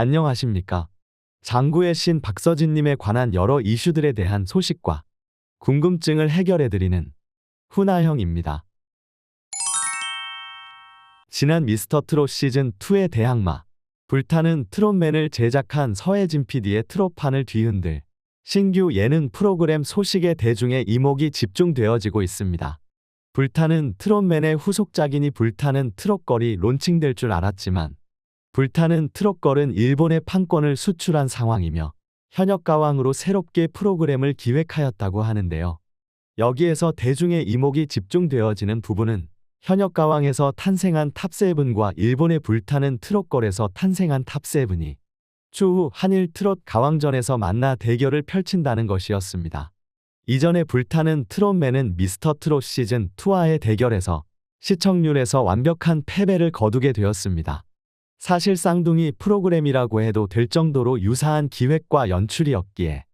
안녕하십니까. 장구의 신 박서진님에 관한 여러 이슈들에 대한 소식과 궁금증을 해결해드리는 훈아형입니다. 지난 미스터 트롯 시즌2의 대항마, 불타는 트롯맨을 제작한 서혜진 PD의 트롯판을 뒤흔들 신규 예능 프로그램 소식에 대중의 이목이 집중되어지고 있습니다. 불타는 트롯맨의 후속작이니 불타는 트롯걸이 론칭될 줄 알았지만 불타는 트롯걸은 일본의 판권을 수출한 상황이며 현역 가왕으로 새롭게 프로그램을 기획하였다고 하는데요. 여기에서 대중의 이목이 집중되어지는 부분은 현역 가왕에서 탄생한 탑세븐과 일본의 불타는 트롯걸에서 탄생한 탑세븐이 추후 한일 트롯 가왕전에서 만나 대결을 펼친다는 것이었습니다. 이전에 불타는 트롯맨은 미스터 트롯 시즌 2와의 대결에서 시청률에서 완벽한 패배를 거두게 되었습니다. 사실 쌍둥이 프로그램이라고 해도 될 정도로 유사한 기획과 연출이었기에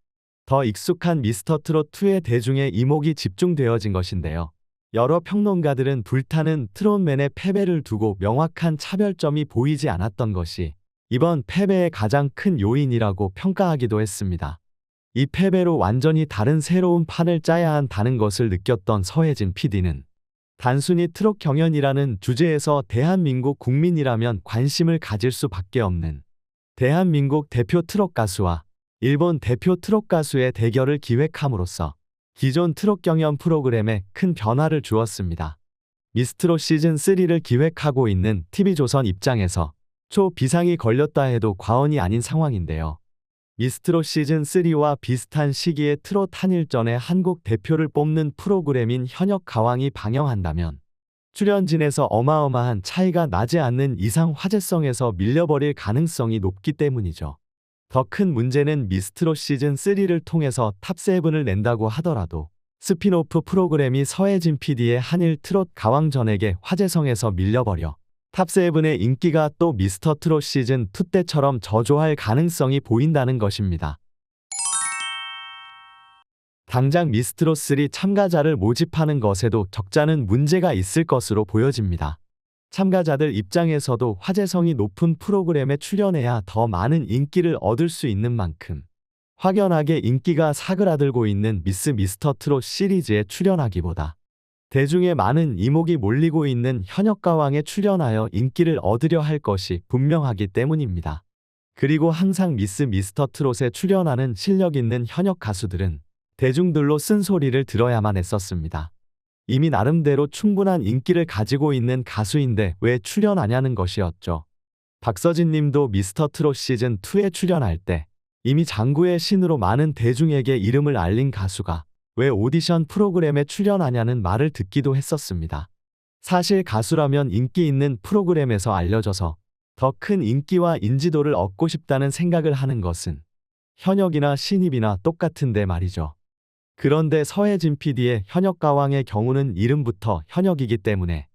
더 익숙한 미스터 트롯 2의 대중의 이목이 집중되어진 것인데요. 여러 평론가들은 불타는 트롯맨의 패배를 두고 명확한 차별점이 보이지 않았던 것이 이번 패배의 가장 큰 요인이라고 평가하기도 했습니다. 이 패배로 완전히 다른 새로운 판을 짜야 한다는 것을 느꼈던 서혜진 PD는 단순히 트롯 경연이라는 주제에서 대한민국 국민이라면 관심을 가질 수밖에 없는 대한민국 대표 트롯 가수와 일본 대표 트롯 가수의 대결을 기획함으로써 기존 트롯 경연 프로그램에 큰 변화를 주었습니다. 미스트롯 시즌3를 기획하고 있는 TV조선 입장에서 초 비상이 걸렸다 해도 과언이 아닌 상황인데요. 미스트롯 시즌3와 비슷한 시기에 트롯 한일전에 한국 대표를 뽑는 프로그램인 현역 가왕이 방영한다면 출연진에서 어마어마한 차이가 나지 않는 이상 화제성에서 밀려버릴 가능성이 높기 때문이죠. 더 큰 문제는 미스트롯 시즌3를 통해서 탑7을 낸다고 하더라도 스피노프 프로그램이 서혜진 PD의 한일 트롯 가왕전에게 화제성에서 밀려버려 탑세븐의 인기가 또 미스터 트롯 시즌 2 때처럼 저조할 가능성이 보인다는 것입니다. 당장 미스트롯 3 참가자를 모집하는 것에도 적잖은 문제가 있을 것으로 보여집니다. 참가자들 입장에서도 화제성이 높은 프로그램에 출연해야 더 많은 인기를 얻을 수 있는 만큼 확연하게 인기가 사그라들고 있는 미스 미스터 트롯 시리즈에 출연하기보다 대중의 많은 이목이 몰리고 있는 현역 가왕에 출연하여 인기를 얻으려 할 것이 분명하기 때문입니다. 그리고 항상 미스 미스터 트롯에 출연하는 실력 있는 현역 가수들은 대중들로 쓴소리를 들어야만 했었습니다. 이미 나름대로 충분한 인기를 가지고 있는 가수인데 왜 출연하냐는 것이었죠. 박서진 님도 미스터 트롯 시즌 2에 출연할 때 이미 장구의 신으로 많은 대중에게 이름을 알린 가수가 왜 오디션 프로그램에 출연하냐는 말을 듣기도 했었습니다. 사실 가수라면 인기 있는 프로그램에서 알려져서 더 큰 인기와 인지도를 얻고 싶다는 생각을 하는 것은 현역이나 신입이나 똑같은데 말이죠. 그런데 서혜진 PD의 현역 가왕의 경우는 이름부터 현역이기 때문에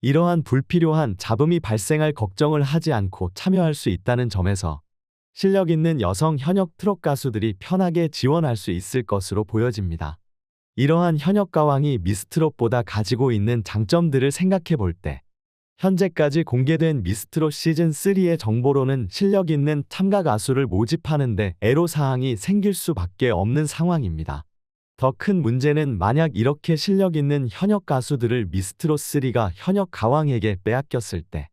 이러한 불필요한 잡음이 발생할 걱정을 하지 않고 참여할 수 있다는 점에서 실력 있는 여성 현역 트롯 가수들이 편하게 지원할 수 있을 것으로 보여집니다. 이러한 현역 가왕이 미스트롯보다 가지고 있는 장점들을 생각해 볼 때 현재까지 공개된 미스트롯 시즌3의 정보로는 실력 있는 참가 가수를 모집하는데 애로사항이 생길 수밖에 없는 상황입니다. 더 큰 문제는 만약 이렇게 실력 있는 현역 가수들을 미스트롯 3가 현역 가왕에게 빼앗겼을 때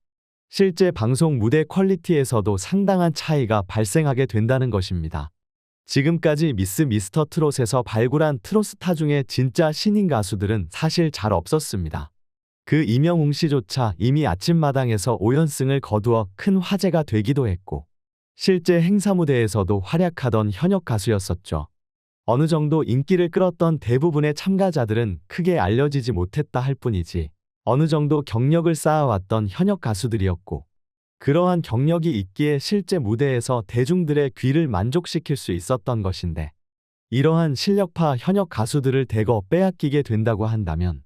실제 방송 무대 퀄리티에서도 상당한 차이가 발생하게 된다는 것입니다. 지금까지 미스 미스터 트롯에서 발굴한 트롯스타 중에 진짜 신인 가수들은 사실 잘 없었습니다. 그 이명웅 씨조차 이미 아침마당에서 5연승을 거두어 큰 화제가 되기도 했고 실제 행사 무대에서도 활약하던 현역 가수였었죠. 어느 정도 인기를 끌었던 대부분의 참가자들은 크게 알려지지 못했다 할 뿐이지 어느 정도 경력을 쌓아왔던 현역 가수들이었고 그러한 경력이 있기에 실제 무대에서 대중들의 귀를 만족시킬 수 있었던 것인데 이러한 실력파 현역 가수들을 대거 빼앗기게 된다고 한다면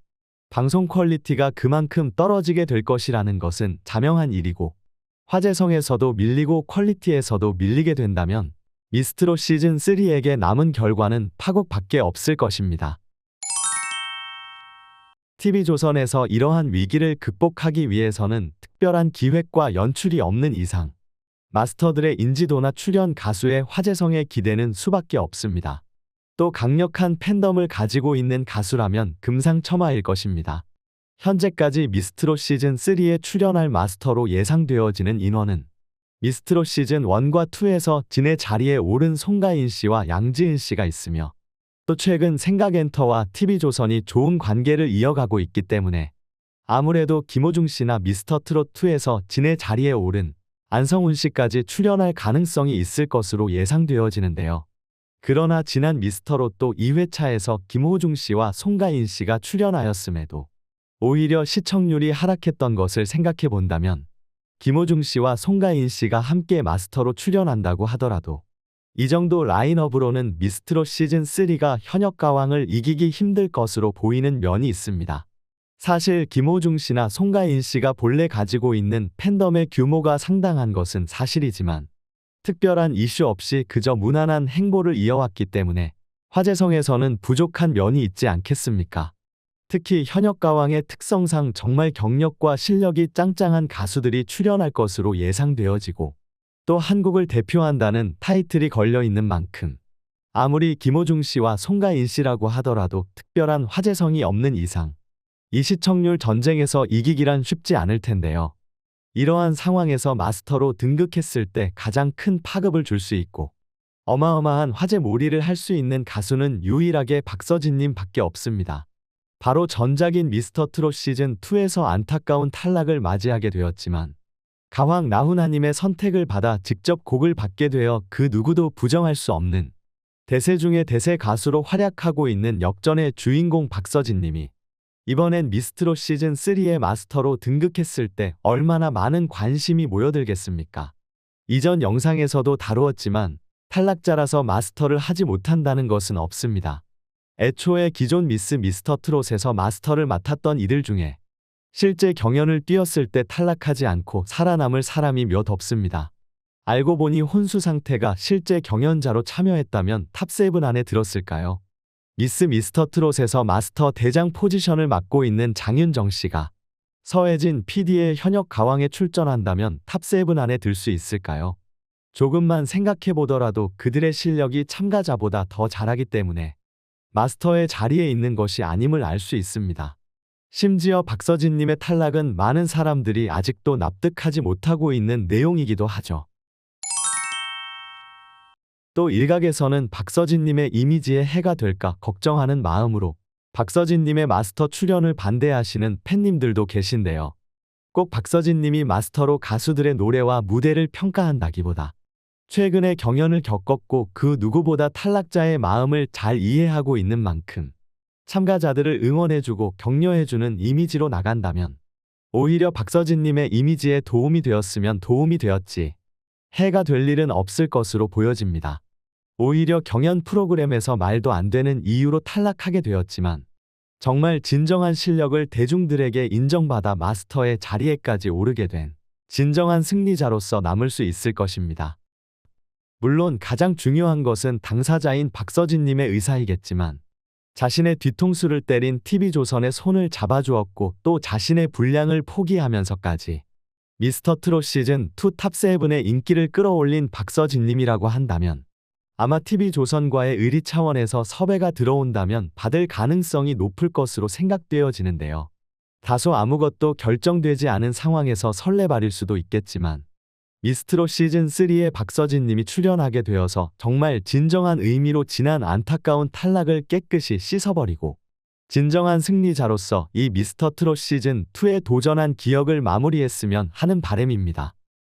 방송 퀄리티가 그만큼 떨어지게 될 것이라는 것은 자명한 일이고 화제성에서도 밀리고 퀄리티에서도 밀리게 된다면 미스트롯 시즌3에게 남은 결과는 파국밖에 없을 것입니다. TV조선에서 이러한 위기를 극복하기 위해서는 특별한 기획과 연출이 없는 이상 마스터들의 인지도나 출연 가수의 화제성에 기대는 수밖에 없습니다. 또 강력한 팬덤을 가지고 있는 가수라면 금상첨화일 것입니다. 현재까지 미스트롯 시즌 3에 출연할 마스터로 예상되어지는 인원은 미스트롯 시즌 1과 2에서 진의 자리에 오른 송가인 씨와 양지은 씨가 있으며 또 최근 생각엔터와 TV조선이 좋은 관계를 이어가고 있기 때문에 아무래도 김호중 씨나 미스터 트롯 2에서 진의 자리에 오른 안성훈 씨까지 출연할 가능성이 있을 것으로 예상되어지는데요. 그러나 지난 미스터롯도 2회차에서 김호중 씨와 송가인 씨가 출연하였음에도 오히려 시청률이 하락했던 것을 생각해 본다면 김호중 씨와 송가인 씨가 함께 마스터로 출연한다고 하더라도 이 정도 라인업으로는 미스트롯 시즌 3가 현역 가왕을 이기기 힘들 것으로 보이는 면이 있습니다. 사실 김호중 씨나 송가인 씨가 본래 가지고 있는 팬덤의 규모가 상당한 것은 사실이지만 특별한 이슈 없이 그저 무난한 행보를 이어왔기 때문에 화제성에서는 부족한 면이 있지 않겠습니까? 특히 현역 가왕의 특성상 정말 경력과 실력이 짱짱한 가수들이 출연할 것으로 예상되어지고 또 한국을 대표한다는 타이틀이 걸려 있는 만큼 아무리 김호중 씨와 송가인 씨라고 하더라도 특별한 화제성이 없는 이상 이 시청률 전쟁에서 이기기란 쉽지 않을 텐데요. 이러한 상황에서 마스터로 등극했을 때 가장 큰 파급을 줄 수 있고 어마어마한 화제 몰이를 할 수 있는 가수는 유일하게 박서진님 밖에 없습니다. 바로 전작인 미스터 트롯 시즌 2에서 안타까운 탈락을 맞이하게 되었지만 가왕 나훈아님의 선택을 받아 직접 곡을 받게 되어 그 누구도 부정할 수 없는 대세 중의 대세 가수로 활약하고 있는 역전의 주인공 박서진님이 이번엔 미스트롯 시즌 3의 마스터로 등극했을 때 얼마나 많은 관심이 모여들겠습니까? 이전 영상에서도 다루었지만 탈락자라서 마스터를 하지 못한다는 것은 없습니다. 애초에 기존 미스 미스터 트롯에서 마스터를 맡았던 이들 중에 실제 경연을 뛰었을 때 탈락하지 않고 살아남을 사람이 몇 없습니다. 알고 보니 혼수 상태가 실제 경연자로 참여했다면 탑7 안에 들었을까요? 미스 미스터 트롯에서 마스터 대장 포지션을 맡고 있는 장윤정 씨가 서혜진 PD의 현역 가왕에 출전한다면 탑7 안에 들 수 있을까요? 조금만 생각해 보더라도 그들의 실력이 참가자보다 더 잘하기 때문에 마스터의 자리에 있는 것이 아님을 알 수 있습니다. 심지어 박서진님의 탈락은 많은 사람들이 아직도 납득하지 못하고 있는 내용이기도 하죠. 또 일각에서는 박서진님의 이미지에 해가 될까 걱정하는 마음으로 박서진님의 마스터 출연을 반대하시는 팬님들도 계신데요. 꼭 박서진님이 마스터로 가수들의 노래와 무대를 평가한다기보다 최근에 경연을 겪었고 그 누구보다 탈락자의 마음을 잘 이해하고 있는 만큼 참가자들을 응원해주고 격려해주는 이미지로 나간다면 오히려 박서진님의 이미지에 도움이 되었으면 도움이 되었지 해가 될 일은 없을 것으로 보여집니다. 오히려 경연 프로그램에서 말도 안 되는 이유로 탈락하게 되었지만 정말 진정한 실력을 대중들에게 인정받아 마스터의 자리에까지 오르게 된 진정한 승리자로서 남을 수 있을 것입니다. 물론 가장 중요한 것은 당사자인 박서진님의 의사이겠지만 자신의 뒤통수를 때린 TV조선의 손을 잡아주었고 또 자신의 분량을 포기하면서까지 미스터 트롯 시즌 2 탑7의 인기를 끌어올린 박서진님이라고 한다면 아마 TV조선과의 의리 차원에서 섭외가 들어온다면 받을 가능성이 높을 것으로 생각되어지는데요. 다소 아무것도 결정되지 않은 상황에서 설레발일 수도 있겠지만 미스트롯 시즌 3에 박서진 님이 출연하게 되어서 정말 진정한 의미로 지난 안타까운 탈락을 깨끗이 씻어버리고 진정한 승리자로서 이 미스터 트롯 시즌 2에 도전한 기억을 마무리했으면 하는 바램입니다.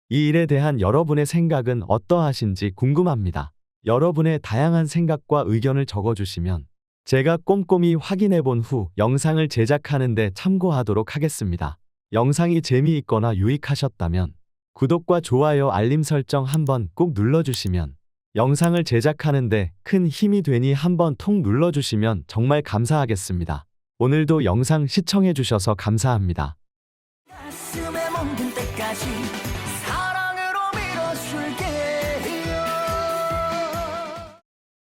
이 일에 대한 여러분의 생각은 어떠하신지 궁금합니다. 여러분의 다양한 생각과 의견을 적어주시면 제가 꼼꼼히 확인해 본 후 영상을 제작하는 데 참고하도록 하겠습니다. 영상이 재미있거나 유익하셨다면 구독과 좋아요 알림 설정 한번 꼭 눌러주시면 영상을 제작하는데 큰 힘이 되니 한번 통 눌러주시면 정말 감사하겠습니다. 오늘도 영상 시청해주셔서 감사합니다.